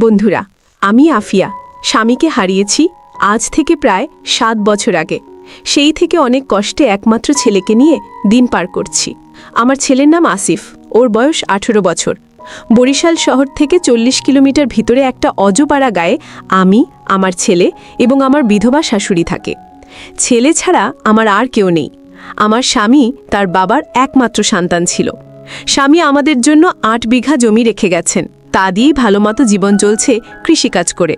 বন্ধুরা, আমি আফিয়া। স্বামীকে হারিয়েছি আজ থেকে প্রায় সাত বছর আগে। সেই থেকে অনেক কষ্টে একমাত্র ছেলেকে নিয়ে দিন পার করছি। আমার ছেলের নাম আসিফ, ওর বয়স আঠেরো বছর। বরিশাল শহর থেকে চল্লিশ কিলোমিটার ভিতরে একটা অজপাড়া গায়ে আমি, আমার ছেলে এবং আমার বিধবা শাশুড়ি থাকে। ছেলে ছাড়া আমার আর কেউ নেই। আমার স্বামী তার বাবার একমাত্র সন্তান ছিল। স্বামী আমাদের জন্য আট বিঘা জমি রেখে গেছেন। তা দিয়েই ভালোমতো জীবন চলছে কৃষিকাজ করে।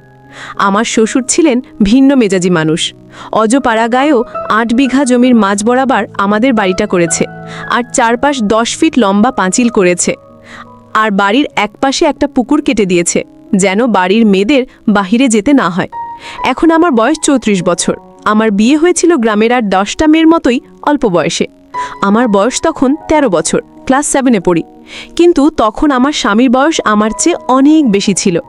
আমার শ্বশুর ছিলেন ভিন্ন মেজাজি মানুষ। অজপাড়া গায়েও আট বিঘা জমির মাঝ বরাবর আমাদের বাড়িটা করেছে আর চারপাশ দশ ফিট লম্বা পাঁচিল করেছে। আর বাড়ির একপাশে একটা পুকুর কেটে দিয়েছে, যেন বাড়ির মেয়েদের বাহিরে যেতে না হয়। এখন আমার বয়স চৌত্রিশ বছর। আমার বিয়ে হয়েছিল গ্রামের আর দশটা মেয়ের মতোই অল্প বয়সে। আমার বয়স তখন ১৩ বছর, ক্লাস সেভেনে পড়ি। কিন্তু তখন আমার স্বামীর বয়স আমার চেয়ে অনেক বেশি ছিল।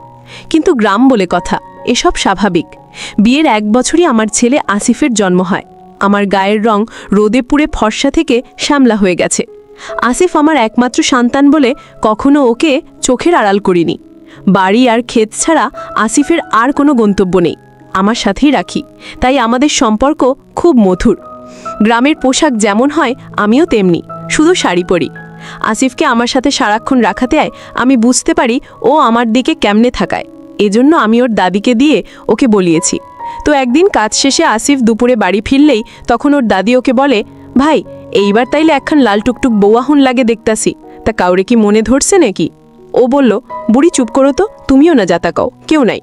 কিন্তু গ্রাম বলে কথা, এসব স্বাভাবিক। বিয়ের এক বছরই আমার ছেলে আসিফের জন্ম হয়। আমার গায়ের রং রোদে পুড়ে ফর্সা থেকে শ্যামলা হয়ে গেছে। আসিফ আমার একমাত্র সন্তান বলে কখনো ওকে চোখের আড়াল করিনি। বাড়ি আর ক্ষেত ছাড়া আসিফের আর কোনো গন্তব্য নেই। আমার সাথেই রাখি। তাই আমাদের সম্পর্ক খুব মধুর। গ্রামের পোশাক যেমন হয়, আমিও তেমনি, শুধু শাড়ি পরি। আসিফকে আমার সাথে সারাক্ষণ রাখাতে আয়, আমি বুঝতে পারি ও আমার দিকে কেমনে থাকায়। এজন্য আমি ওর দাদিকে দিয়ে ওকে বলিয়েছি। তো একদিন কাজ শেষে আসিফ দুপুরে বাড়ি ফিরলেই তখন ওর দাদি ওকে বলে, ভাই, এইবার তাইলে একখান লাল টুকটুক বৌয়াহুন লাগে দেখতাছি। তা কাউরে কি মনে ধরছে নাকি? ও বলল, বুড়ি চুপ করো তো, তুমিও না যাতা কও, কেউ নাই।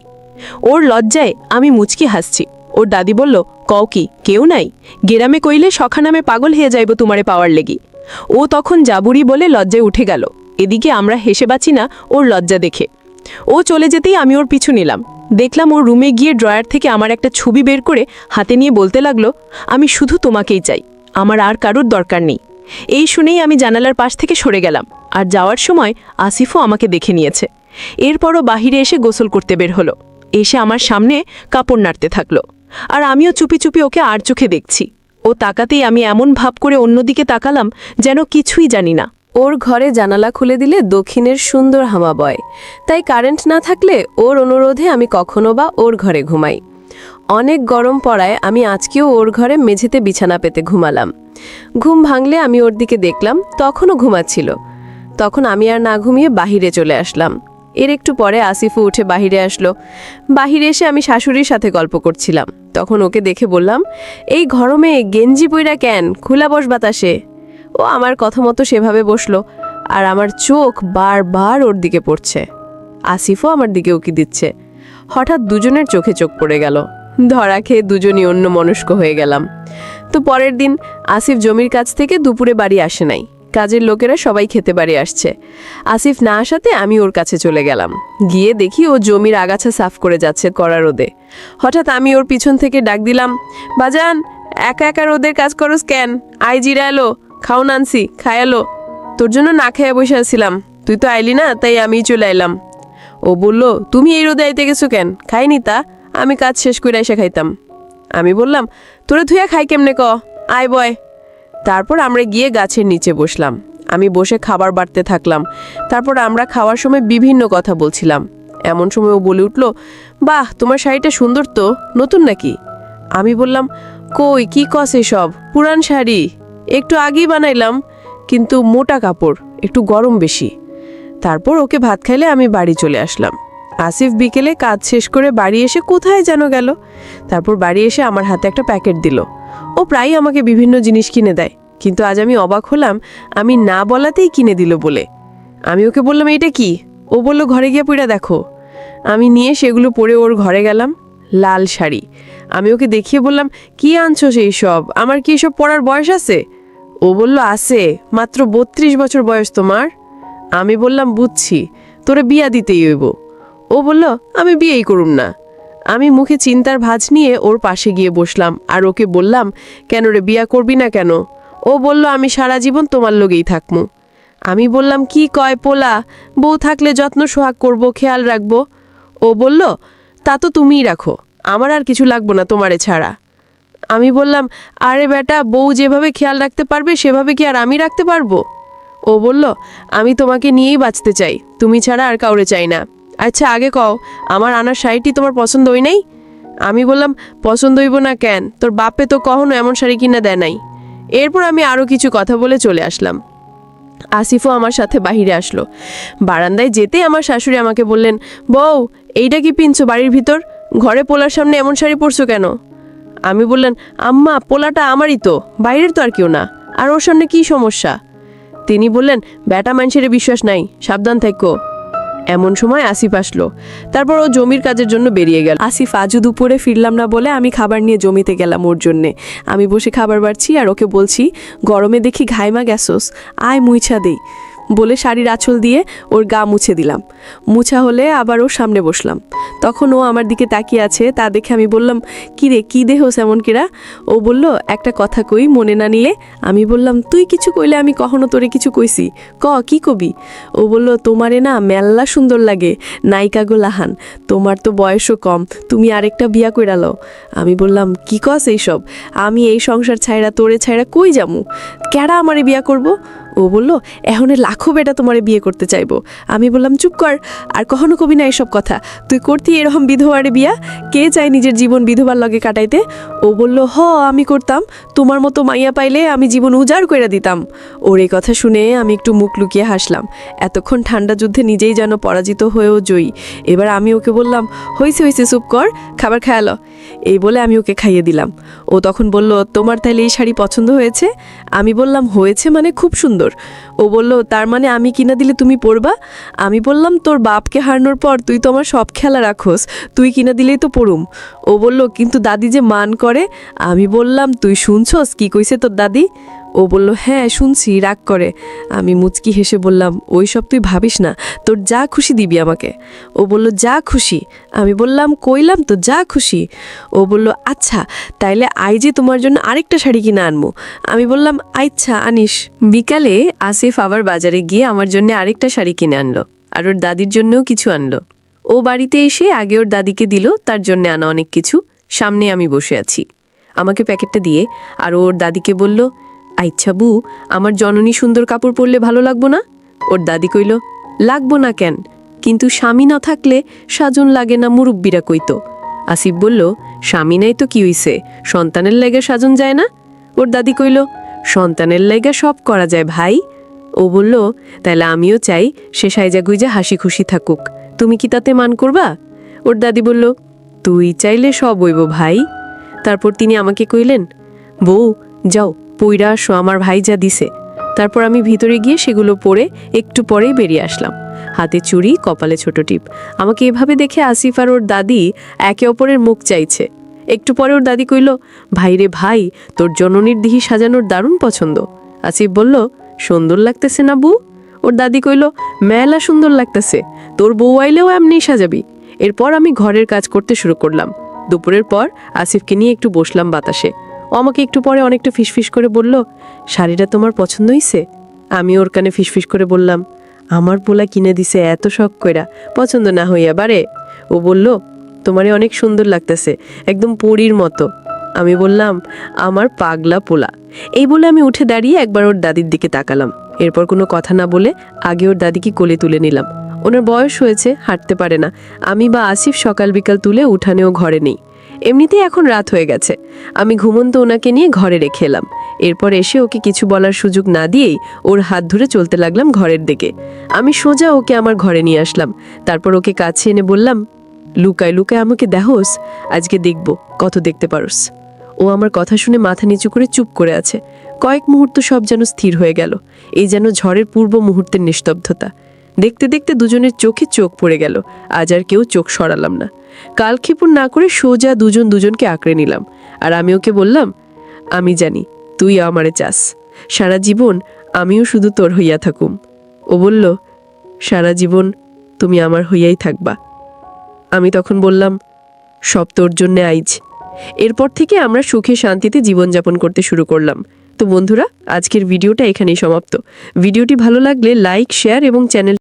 ওর লজ্জায় আমি মুচকি হাসছি। ওর দাদি বলল, কও কি, কেউ নাই? গেরামে কইলে সখা নামে পাগল হয়ে যাইব তোমারে পাওয়ার লেগি। ও তখন জাবুরি বলে লজ্জায় উঠে গেল। এদিকে আমরা হেসে বাঁচি না ওর লজ্জা দেখে। ও চলে যেতেই আমি ওর পিছু নিলাম। দেখলাম ওর রুমে গিয়ে ড্রয়ার থেকে আমার একটা ছবি বের করে হাতে নিয়ে বলতে লাগল, আমি শুধু তোমাকেই চাই। আমার আর কারোর দরকার নেই। এই শুনেই আমি জানালার পাশ থেকে সরে গেলাম। আর যাওয়ার সময় আসিফও আমাকে দেখে নিয়েছে। এরপরও বাহিরে এসে গোসল করতে বের হলো। এসে আমার সামনে কাপড় নাড়তে থাকল। আর আমিও চুপি চুপি ওকে আর চোখে দেখছি। ও তাকাতেই আমি এমন ভাব করে অন্যদিকে তাকালাম যেন কিছুই জানি না। ওর ঘরে জানালা খুলে দিলে দক্ষিণের সুন্দর হামা বয়। তাই কারেন্ট না থাকলে ওর অনুরোধে আমি কখনো বা ওর ঘরে ঘুমাই। অনেক গরম পড়ায় আমি আজকেও ওর ঘরে মেঝেতে বিছানা পেতে ঘুমালাম। ঘুম ভাঙলে আমি ওর দিকে দেখলাম, তখনও ঘুমাচ্ছিল। তখন আমি আর না ঘুমিয়ে বাহিরে চলে আসলাম। এর একটু পরে আসিফও উঠে বাহিরে আসলো। বাহিরে এসে আমি শাশুড়ির সাথে গল্প করছিলাম। তখন ওকে দেখে বললাম, এই গরমে গেঞ্জি পইরা কেন? খোলা বস বাতাসে। ও আমার কথা মতো সেভাবে বসল আর আমার চোখ বারবার ওর দিকে পড়ছে। আসিফও আমার দিকে উকি দিচ্ছে। হঠাৎ দুজনের চোখে চোখ পড়ে গেল। ধরা খেয়ে দুজনই অন্য মনস্ক হয়ে গেলাম। তো পরের দিন আসিফ জমির কাছ থেকে দুপুরে বাড়ি আসে নাই। কাজের লোকেরা সবাই খেতে বাড়ি আসছে। আসিফ না আসাতে আমি ওর কাছে চলে গেলাম। গিয়ে দেখি ও জমির আগাছা সাফ করে যাচ্ছে কড়া রোদে। হঠাৎ আমি ওর পিছন থেকে ডাক দিলাম, বাজান, একা একা রোদের কাজ করো কেন? আই জিরা এলো খাও নানসি খায়ালো তোর জন্য না খেয়ে বসে আছিলাম। তুই তো আইলি না, তাই আমিই চলে এলাম ও বলল, তুমি এই রোদে আইতে গেছো কেন? খাইনি তা? আমি কাজ শেষ করে এসে খাইতাম। আমি বললাম, তোরে ধুয়া খাই কেমনে ক? আয় বয়। তারপর আমরা গিয়ে গাছের নিচে বসলাম। আমি বসে খাবার বাড়তে থাকলাম। তারপর আমরা খাওয়ার সময় বিভিন্ন কথা বলছিলাম। এমন সময় ও বলে উঠল, বাহ, তোমার শাড়িটা সুন্দর তো, নতুন নাকি? আমি বললাম, কই, কি কস এসব? পুরান শাড়ি। একটু আগেই বানাইলাম, কিন্তু মোটা কাপড়, একটু গরম বেশি। তারপর ওকে ভাত খাইলে আমি বাড়ি চলে আসলাম। আসিফ বিকেলে কাজ শেষ করে বাড়ি এসে কোথায় যেন গেল। তারপর বাড়ি এসে আমার হাতে একটা প্যাকেট দিল। ও প্রায়ই আমাকে বিভিন্ন জিনিস কিনে দেয়, কিন্তু আজ আমি অবাক হলাম আমি না বলাতেই কিনে দিল বলে। আমি ওকে বললাম, এটা কি? ও বলল, ঘরে গিয়ে পইরা দেখো। আমি নিয়ে সেগুলো পরে ওর ঘরে গেলাম, লাল শাড়ি। আমি ওকে দেখিয়ে বললাম, কি আনছো সেই সব? আমার কি এসব পড়ার বয়স আছে? ও বলল, আছে, মাত্র বত্রিশ বছর বয়স তোমার। আমি বললাম, বুঝছি, তোরে বিয়া দিতেই হইব। ও বলল, আমি বিয়েই করুম না। আমি মুখে চিন্তার ভাঁজ নিয়ে ওর পাশে গিয়ে বসলাম, আর ওকে বললাম, কেন রে, বিয়া করবি না কেন? ও বলল, আমি সারা জীবন তোমার লগেই থাকমু। আমি বললাম, কি কয় পোলা, বউ থাকলে যত্ন সোহাগ করব, খেয়াল রাখব? ও বলল, তা তো তুমিই রাখো, আমার আর কিছু লাগবো না তোমারে ছাড়া। আমি বললাম, আরে বেটা, বউ যেভাবে খেয়াল রাখতে পারবে, সেভাবে কি আর আমি রাখতে পারব? ও বলল, আমি তোমাকে নিয়েই বাঁচতে চাই, তুমি ছাড়া আর কাউরে চাই না। আচ্ছা আগে কও, আমার আনার শাড়িটি তোমার পছন্দ হই নাই? আমি বললাম পছন্দ হইব না কেন? তোর বাপে তো কখনো এমন শাড়ি কিনা দেয় নাই। এরপর আমি আরও কিছু কথা বলে চলে আসলাম। আসিফও আমার সাথে বাহিরে আসলো। বারান্দায় যেতেই আমার শাশুড়ি আমাকে বললেন, বউ, এইটা কি পিনছো বাড়ির ভিতর? ঘরে পোলার সামনে এমন শাড়ি পরছো কেন? আমি বললেন, আম্মা, পোলাটা আমারই তো, বাইরের তো আর কেউ না। আর ওর সামনে কি সমস্যা? তিনি বললেন, ব্যাটা মানুষের বিশ্বাস নাই, সাবধান থাকো। এমন সময় আসিফ আসলো। তারপর ও জমির কাজের জন্য বেরিয়ে গেল। আসিফ, আজু দুপুরে ফিরলাম না বলে আমি খাবার নিয়ে জমিতে গেলাম ওর জন্যে। আমি বসে খাবার বাড়ছি আর ওকে বলছি, গরমে দেখি ঘাইমা গ্যাসোস আয় মুইছা দেই বলে শাড়ির আঁচল দিয়ে ওর গা মুছে দিলাম। মুছা হলে আবার ওর সামনে বসলাম। তখন ও আমার দিকে তাকিয়ে আছে, তা দেখে আমি বললাম, কি রে, কী দেহস এমন কিরা ও বলল, একটা কথা কই, মনে না নিলে? আমি বললাম, তুই কিছু কইলে আমি কখনো তোরে কিছু কইছি। ক, কি কবি? ও বলল, তোমারে না মেল্লা সুন্দর লাগে, নায়িকা গোলাহান তোমার তো বয়সও কম, তুমি আরেকটা বিয়া কইরা লও। আমি বললাম, কি কস এইসব? আমি এই সংসার ছাইরা তোরে ছাইরা কই যামু? কেডা আমারে বিয়া করব? ও বলল এহনে লাখো বেটা তোমারে বিয়ে করতে চাইব। আমি বললাম, চুপ কর, আর কখনো কবি না এসব কথা। তুই করতি এরকম বিধবারে বিয়া? কে চায় নিজের জীবন বিধবার লগে কাটাইতে? ও বলল, হ, আমি করতাম। তোমার মতো মাইয়া পাইলে আমি জীবন উজাড় করে দিতাম। ওর এই কথা শুনে আমি একটু মুখ লুকিয়ে হাসলাম। এতক্ষণ ঠান্ডা যুদ্ধে নিজেই যেন পরাজিত হয়েও জয়ী। এবার আমি ওকে বললাম, হইছে হইছে, চুপ কর, খাবার খায়ালো এই বলে আমি ওকে খাইয়ে দিলাম। ও তখন বলল, তোমার তাইলে এই শাড়ি পছন্দ হয়েছে? আমি বললাম, হয়েছে মানে খুব সুন্দর। ও বলল, তার মানে আমি কিনা দিলে তুমি পরবা? আমি বললাম, তোর বাপকে হারানোর পর তুই তো আমার সব খেলা রাখোস, তুই কিনা দিলেই তো পড়ুম ও বলল, কিন্তু দাদি যে মান করে? আমি বললাম, তুই শুনছস, কি কইছে তোর দাদি? ও বলল হ্যাঁ শুনছি, রাগ করে। আমি মুচকি হেসে বললাম, ওই সব তুই ভাবিস না, তোর যা খুশি দিবি আমাকে। ও বলল, যা খুশি? আমি বললাম, কইলাম তো, যা খুশি। ও বলল আচ্ছা তাইলে আই যে তোমার জন্য আরেকটা শাড়ি কিনে আনব। আমি বললাম আচ্ছা আনিস। বিকালে আসিফ আবার বাজারে গিয়ে আমার জন্য আরেকটা শাড়ি কিনে আনলো আর ওর দাদির জন্যও কিছু আনলো। ও বাড়িতে এসে আগে ওর দাদিকে দিল, তার জন্য আনা অনেক কিছু, সামনে আমি বসে আছি। আমাকে প্যাকেটটা দিয়ে, আর ওর দাদিকে বলল আচ্ছা বু, আমার জননী সুন্দর কাপড় পরলে ভালো লাগবো না? ওর দাদি কইল, লাগবো না কেন? কিন্তু স্বামী না থাকলে সাজন লাগে না মুরব্বীরা কইতো। আসিফ বলল, স্বামী নাই তো কি হইছে? সন্তানের লেগে সাজন যায় না? ওর দাদি কইল, সন্তানের লেগে সব করা যায় ভাই। ও বলল তাহলে আমিও চাই সে সাইজা গুইজা হাসি খুশি থাকুক। তুমি কি তাতে মান করবা? ওর দাদি বলল, তুই চাইলে সব হইব ভাই। তারপর তিনি আমাকে কইলেন, বউ, যাও। পইরা আসো, আমার ভাই যা দিছে। তারপর আমি ভিতরে গিয়ে সেগুলো পরে একটু পরেই বেরিয়ে আসলাম। হাতে চুড়ি, কপালে ছোট টিপ। আমাকে এভাবে দেখে আসিফ আর ওর দাদি একে অপরের মুখ চাইছে। একটু পরে ওর দাদি কইল, ভাই রে ভাই, তোর জননীর দিহি সাজানোর দারুণ পছন্দ। আসিফ বলল, সুন্দর লাগতেছে না বউ? ওর দাদি কইল, মেলা সুন্দর লাগতেছে। তোর বউ আইলেও এমনি সাজাবি। এরপর আমি ঘরের কাজ করতে শুরু করলাম। দুপুরের পর আসিফকে নিয়ে একটু বসলাম বাতাসে। ও আমাকে একটু পরে অনেকটা ফিসফিস করে বলল, শাড়িটা তোমার পছন্দ হইছে আমি ওর কানে ফিসফিস করে বললাম, আমার পোলা কিনে দিছে এত শখ কইরা, পছন্দ না হইয়া, বারে? ও বলল, তোমারে অনেক সুন্দর লাগতেছে, একদম পরীর মতো। আমি বললাম, আমার পাগলা পোলা। এই বলে আমি উঠে দাঁড়িয়ে একবার ওর দাদির দিকে তাকালাম। এরপর কোনো কথা না বলে আগে ওর দাদিকে কোলে তুলে নিলাম। ওনার বয়স হয়েছে, হাঁটতে পারে না। আমি বা আসিফ সকাল বিকাল তুলে উঠানেও ঘরে নেই। এমনিতেই এখন রাত হয়ে গেছে। আমি ঘুমন্ত ওনাকে নিয়ে ঘরে রেখে এলাম। এরপর এসে ওকে কিছু বলার সুযোগ না দিয়েই ওর হাত ধরে চলতে লাগলাম ঘরের দিকে। আমি সোজা ওকে আমার ঘরে নিয়ে আসলাম। তারপর ওকে কাছে এনে বললাম, লুকায় লুকায় আমাকে দেহস আজকে দেখব, কত দেখতে পারোস। ও আমার কথা শুনে মাথা নিচু করে চুপ করে আছে। কয়েক মুহূর্ত সব যেন স্থির হয়ে গেল। এই যেন ঝড়ের পূর্ব মুহূর্তের নিস্তব্ধতা। দেখতে দেখতে দুজনের চোখে চোখ পড়ে গেল। আজ আর কেউ চোখ সরালাম না। কালক্ষেপণ না করে সোজা দুজন দুজনকে আঁকড়ে নিলাম। আর আমি ওকে বললাম, আমি জানি, তুই আমারে চাস। সারা জীবন আমিও শুধু তোর হইয়া থাকুম। ও বলল, সারা জীবন তুমি আমার হইয়াই থাকবা। আমি তখন বললাম, সব তোর জন্যে আইজ। এরপর থেকে আমরা সুখে শান্তিতে জীবনযাপন করতে শুরু করলাম। তো বন্ধুরা, আজকের ভিডিওটা এখানেই সমাপ্ত। ভিডিওটি ভালো লাগলে লাইক, শেয়ার এবং চ্যানেল